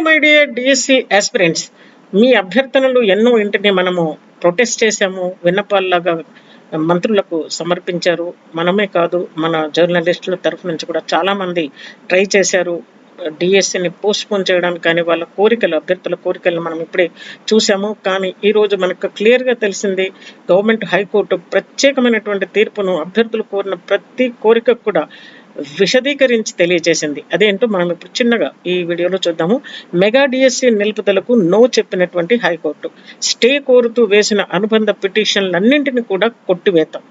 Hi my dear DSC aspirants మీ అభ్యర్థనలు ఎన్నో ఇంటిని మనము ప్రొటెస్ట్ చేశాము. విన్నపాల్లాగా మంత్రులకు సమర్పించారు. మనమే కాదు మన జర్నలిస్టుల తరఫు నుంచి కూడా చాలామంది ట్రై చేశారు. డిఎస్సిని పోస్ట్ పోన్ చేయడానికి కానీ వాళ్ళ కోరికలు అభ్యర్థుల కోరికలు మనం ఇప్పుడే చూసాము కానీ ఈరోజు మనకు క్లియర్గా తెలిసింది గవర్నమెంట్ హైకోర్టు ప్రత్యేకమైనటువంటి తీర్పును అభ్యర్థులు కోరిన ప్రతి కోరికకు కూడా విశదీకరించి తెలియజేసింది అదేంటో మనం ఇప్పుడు చిన్నగా ఈ వీడియోలో చూద్దాము. మెగా డిఎస్సి నిలుపుదలకు నో చెప్పినటువంటి హైకోర్టు. స్టే కోరుతూ వేసిన అనుబంధ పిటిషన్లన్నింటినీ కూడా కొట్టివేతాం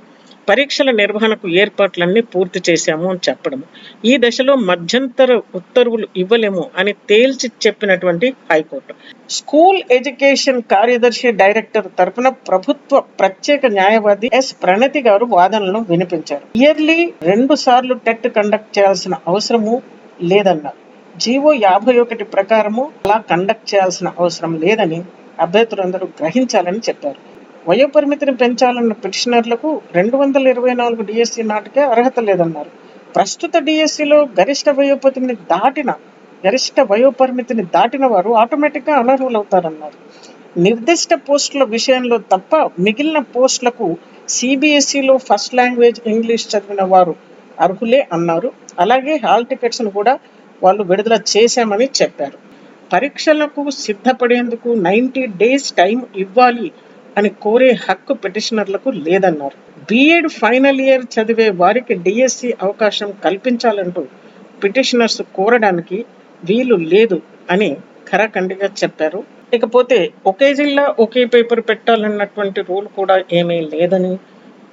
పరీక్షల నిర్వహణకు ఏర్పాట్లన్నీ పూర్తి చేశాము అని చెప్పడము. ఈ దశలో మధ్యంతర ఉత్తర్వులు ఇవ్వలేము అని తేల్చి చెప్పినటువంటి హైకోర్టు. స్కూల్ ఎడ్యుకేషన్ కార్యదర్శి డైరెక్టర్ తరపున ప్రభుత్వ ప్రత్యేక న్యాయవాది ఎస్. ప్రణతి గారు వాదనలను వినిపించారు. ఇయర్లీ రెండు సార్లు టెట్ కండక్ట్ చేయాల్సిన అవసరము లేదన్నారు. జీవో యాభై ఒకటి ప్రకారము అలా కండక్ట్ చేయాల్సిన అవసరం లేదని అభ్యర్థులందరూ గ్రహించాలని చెప్పారు. వయోపరిమితిని పెంచాలన్న పిటిషనర్లకు రెండు వందల ఇరవై నాలుగు డిఎస్సి నాటికే అర్హత లేదన్నారు. ప్రస్తుత డిఎస్సిలో గరిష్ట వయోపరిమితిని దాటిన గరిష్ట వయోపరిమితిని దాటిన వారు ఆటోమేటిక్గా అనర్హులవుతారన్నారు. నిర్దిష్ట పోస్టుల విషయంలో తప్ప మిగిలిన పోస్టులకు సిబిఎస్ఈలో ఫస్ట్ లాంగ్వేజ్ ఇంగ్లీష్ చదివిన వారు అర్హులే అన్నారు. అలాగే హాల్ టికెట్స్ను కూడా వాళ్ళు విడుదల చేశామని చెప్పారు. పరీక్షలకు సిద్ధపడేందుకు నైంటీ డేస్ టైం ఇవ్వాలి అని కోరే హక్కు పిటిషనర్లకు లేదన్నారు. బీఎడ్ ఫైనల్ ఇయర్ చదివే వారికి డిఎస్సి అవకాశం కల్పించాలంటూ పిటిషనర్స్ కోరడానికి వీలు లేదు అని ఖరాఖండిగా చెప్పారు. ఇకపోతే ఒకే జిల్లా ఒకే పేపర్ పెట్టాలన్నటువంటి రూల్ కూడా ఏమీ లేదని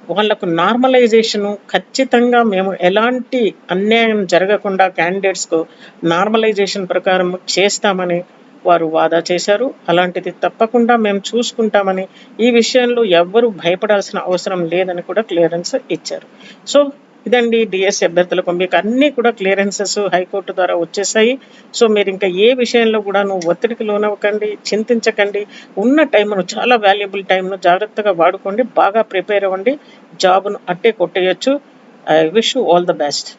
వాళ్ళకు నార్మలైజేషను ఖచ్చితంగా మేము ఎలాంటి అన్యాయం జరగకుండా క్యాండిడేట్స్కు నార్మలైజేషన్ ప్రకారం చేస్తామని వారు వాదా చేశారు. అలాంటిది తప్పకుండా మేము చూసుకుంటామని ఈ విషయంలో ఎవ్వరూ భయపడాల్సిన అవసరం లేదని కూడా క్లియరెన్స్ ఇచ్చారు. సో ఇదండి డిఎస్సి అభ్యర్థులకు మీకు అన్నీ కూడా క్లియరెన్సెస్ హైకోర్టు ద్వారా వచ్చేసాయి. సో మీరు ఇంకా ఏ విషయంలో కూడా నువ్వు ఒత్తిడికి లోనవ్వకండి చింతించకండి. ఉన్న టైంను చాలా వాల్యుబుల్ టైంను జాగ్రత్తగా వాడుకోండి. బాగా ప్రిపేర్ అవ్వండి. జాబ్ను అట్టే కొట్టేయచ్చు. I wish you all the best.